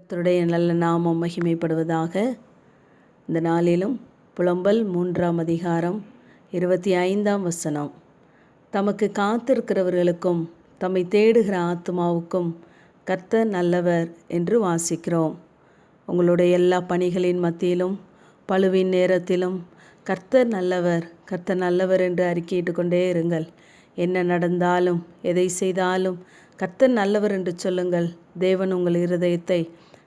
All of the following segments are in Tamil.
கத்தருடைய நல்ல நாமம் மகிமைப்படுவதாக இந்த நாளிலும் புலம்பல் மூன்றாம் அதிகாரம் இருபத்தி ஐந்தாம் வசனம். தமக்கு காத்திருக்கிறவர்களுக்கும் தம்மை தேடுகிற ஆத்மாவுக்கும் கர்த்தர் நல்லவர் என்று வாசிக்கிறோம். உங்களுடைய எல்லா பணிகளின் மத்தியிலும் பழுவின் நேரத்திலும் கர்த்தர் நல்லவர் கர்த்தர் நல்லவர் என்று அறிக்கையிட்டு கொண்டே இருங்கள். என்ன நடந்தாலும் எதை செய்தாலும் கர்த்தர் நல்லவர் என்று சொல்லுங்கள். தேவன் உங்கள் இருதயத்தை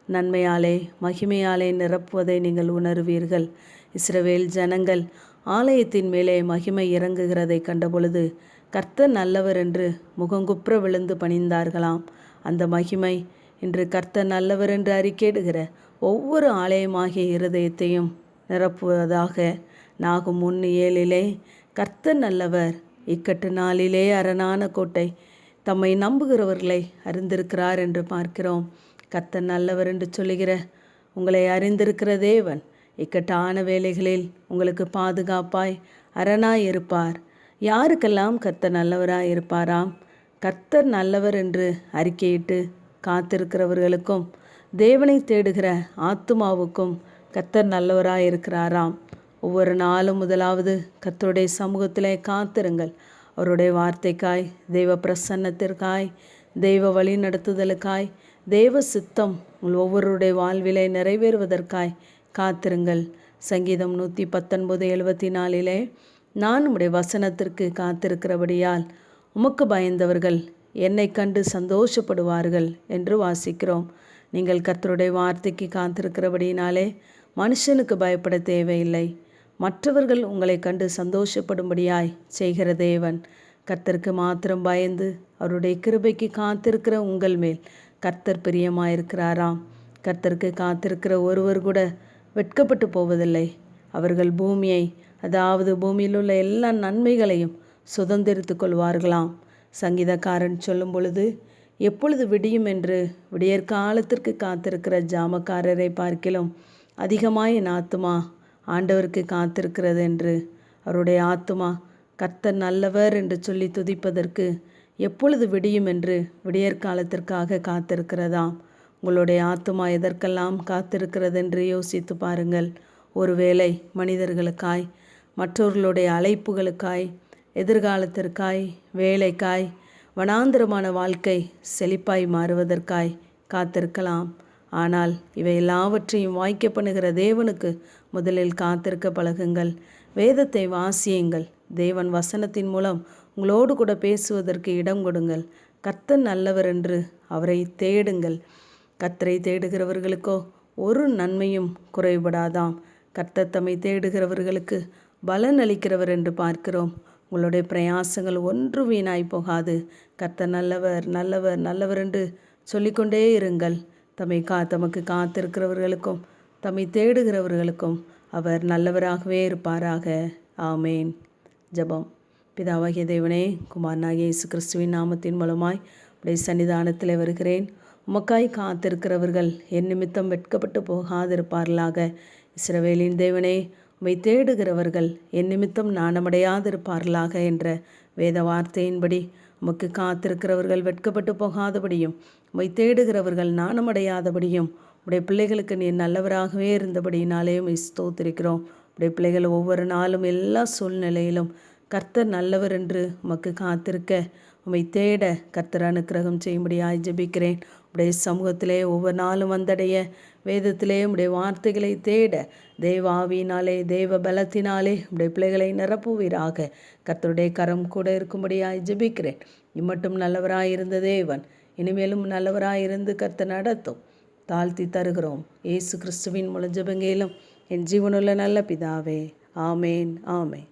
நன்மையாலே மகிமையாலே நிரப்புவதை நீங்கள் உணர்வீர்கள். இஸ்ரவேல் ஜனங்கள் ஆலயத்தின் மேலே மகிமை இறங்குகிறதை கண்டபொழுது கர்த்தர் நல்லவர் என்று முகங்குப்புற விழுந்து பணிந்தார்களாம். அந்த மகிமை இன்று கர்த்தர் நல்லவர் என்று அறிக்கையிடுகிற ஒவ்வொரு ஆலயமாகிய இருதயத்தையும் நிரப்புவதாக நாகும் முன் ஏழிலே கர்த்தர் நல்லவர் இக்கட்டு நாளிலே அரணான கோட்டை தம்மை நம்புகிறவர்களை அறிந்திருக்கிறார் என்று பார்க்கிறோம். கத்த நல்லவர் என்று சொல்லுகிற உங்களை அறிந்திருக்கிற தேவன் இக்கட்டான வேலைகளில் உங்களுக்கு பாதுகாப்பாய் அரணாய் இருப்பார் யாருக்கெல்லாம் கர்த்தர் நல்லவராய் இருப்பாராம் கர்த்தர் நல்லவர் என்று அறிக்கையிட்டு காத்திருக்கிறவர்களுக்கும் தேவனை தேடுகிற ஆத்துமாவுக்கும் கர்த்தர் நல்லவராய் இருக்கிறாராம் ஒவ்வொரு நாளும் முதலாவது கர்த்தருடைய சமூகத்திலே காத்திருங்கள். அவருடைய வார்த்தைக்காய் தெய்வ பிரசன்னத்திற்காய் தெய்வ வழி நடத்துதலுக்காய் தேவ சித்தம் உங்கள் ஒவ்வொருடைய வாழ்விலே நிறைவேறுவதற்காய் காத்திருங்கள். சங்கீதம் நூற்றி பத்தொன்பது எழுபத்தி நாலிலே நான் உம்முடைய வசனத்திற்கு காத்திருக்கிறபடியால் உமக்கு பயந்தவர்கள் என்னை கண்டு சந்தோஷப்படுவார்கள் என்று வாசிக்கிறோம். நீங்கள் கர்த்தருடைய வார்த்தைக்கு காத்திருக்கிறபடியினாலே மனுஷனுக்கு பயப்பட தேவையில்லை. மற்றவர்கள் உங்களை கண்டு சந்தோஷப்படும்படியாய் செய்கிற தேவன். கர்த்தருக்கு மாத்திரம் பயந்து அவருடைய கிருபைக்கு காத்திருக்கிற உங்கள் மேல் கர்த்தர் பிரியமாயிருக்கிறாராம். கர்த்தருக்கு காத்திருக்கிற ஒருவர் கூட வெட்கப்பட்டு போவதில்லை. அவர்கள் பூமியை அதாவது பூமியில் உள்ள எல்லா நன்மைகளையும் சுதந்திரித்து கொள்வார்களாம். சங்கீதக்காரன் சொல்லும் பொழுது எப்பொழுது விடியும் என்று விடியற்காலத்திற்கு காத்திருக்கிற ஜாமக்காரரை பார்க்கிலும் அதிகமாய் என் ஆத்துமா ஆண்டவருக்கு காத்திருக்கிறது என்று. அவருடைய ஆத்துமா கர்த்தர் நல்லவர் என்று சொல்லி துதிப்பதற்கு எப்பொழுது விடியும் என்று விடியற்காலத்திற்காக காத்திருக்கிறதாம் உங்களுடைய ஆத்துமா எதற்கெல்லாம் காத்திருக்கிறது என்று யோசித்து பாருங்கள். ஒருவேளை மனிதர்களுக்காய் மற்றவர்களுடைய அழைப்புகளுக்காய் எதிர்காலத்திற்காய் வேலைக்காய் வனாந்திரமான வாழ்க்கை செழிப்பாய் மாறுவதற்காய் காத்திருக்கலாம். ஆனால் இவை எல்லாவற்றையும் வாய்க்க பண்ணுகிற தேவனுக்கு முதலில் காத்திருக்க பழகுங்கள். வேதத்தை வாசியுங்கள். தேவன் வசனத்தின் மூலம் உங்களோடு கூட பேசுவதற்கு இடம் கொடுங்கள். கர்த்தன் நல்லவர் என்று அவரை தேடுங்கள். கர்த்தரை தேடுகிறவர்களுக்கோ ஒரு நன்மையும் குறைபடாதாம். கர்த்தர் தம்மை தேடுகிறவர்களுக்கு பலன் அளிக்கிறவர் என்று பார்க்கிறோம். உங்களுடைய பிரயாசங்கள் ஒன்று வீணாய் போகாது. கர்த்த நல்லவர் நல்லவர் நல்லவர் என்று சொல்லிக்கொண்டே இருங்கள். தம்மை கா தமக்கு காத்திருக்கிறவர்களுக்கும் தம்மை தேடுகிறவர்களுக்கும் அவர் நல்லவராகவே இருப்பாராக. ஆமேன். ஜபம். பிதாவாகிய தேவனே குமாரனாகிய இயேசு கிறிஸ்துவின் நாமத்தின் மூலமாய் உடைய சன்னிதானத்தில் வருகிறேன். உமக்காய் காத்திருக்கிறவர்கள் என் நிமித்தம் வெட்கப்பட்டு போகாதிருப்பார்களாக. இஸ்ரவேலின் தேவனே உம்மை தேடுகிறவர்கள் என் நிமித்தம் நாணமடையாதிருப்பார்களாக என்ற வேத வார்த்தையின்படி உமக்கு காத்திருக்கிறவர்கள் வெட்கப்பட்டு போகாதபடியும் உம்மை தேடுகிறவர்கள் நாணமடையாதபடியும் உடைய பிள்ளைகளுக்கு நீ நல்லவராகவே இருந்தபடினாலேயும் உம்மை ஸ்தோத்திருக்கிறோம். உடைய பிள்ளைகள் ஒவ்வொரு நாளும் எல்லா சூழ்நிலையிலும் கர்த்தர் நல்லவர் என்று உமக்கு காத்திருக்க உமை தேட கர்த்தர் அனுக்கிரகம் செய்யும்படியாய் ஜபிக்கிறேன். உடைய சமூகத்திலே ஒவ்வொரு நாளும் வந்தடைய வேதத்திலே உடைய வார்த்தைகளை தேட தேவ ஆவியினாலே தேவ பலத்தினாலே உடைய பிள்ளைகளை நிரப்புவீராக. கர்த்தருடைய கரம் கூட இருக்கும்படியாய் ஜெபிக்கிறேன். இம்மட்டும் நல்லவராயிருந்த தேவன் இனிமேலும் நல்லவராயிருந்து கர்த்தர் நடத்தும். தாழ்த்தி தருகிறோம். இயேசு கிறிஸ்துவின் மூலம் ஜெபங்கேலும் என் ஜீவனுள்ள நல்ல பிதாவே. ஆமேன் ஆமேன்.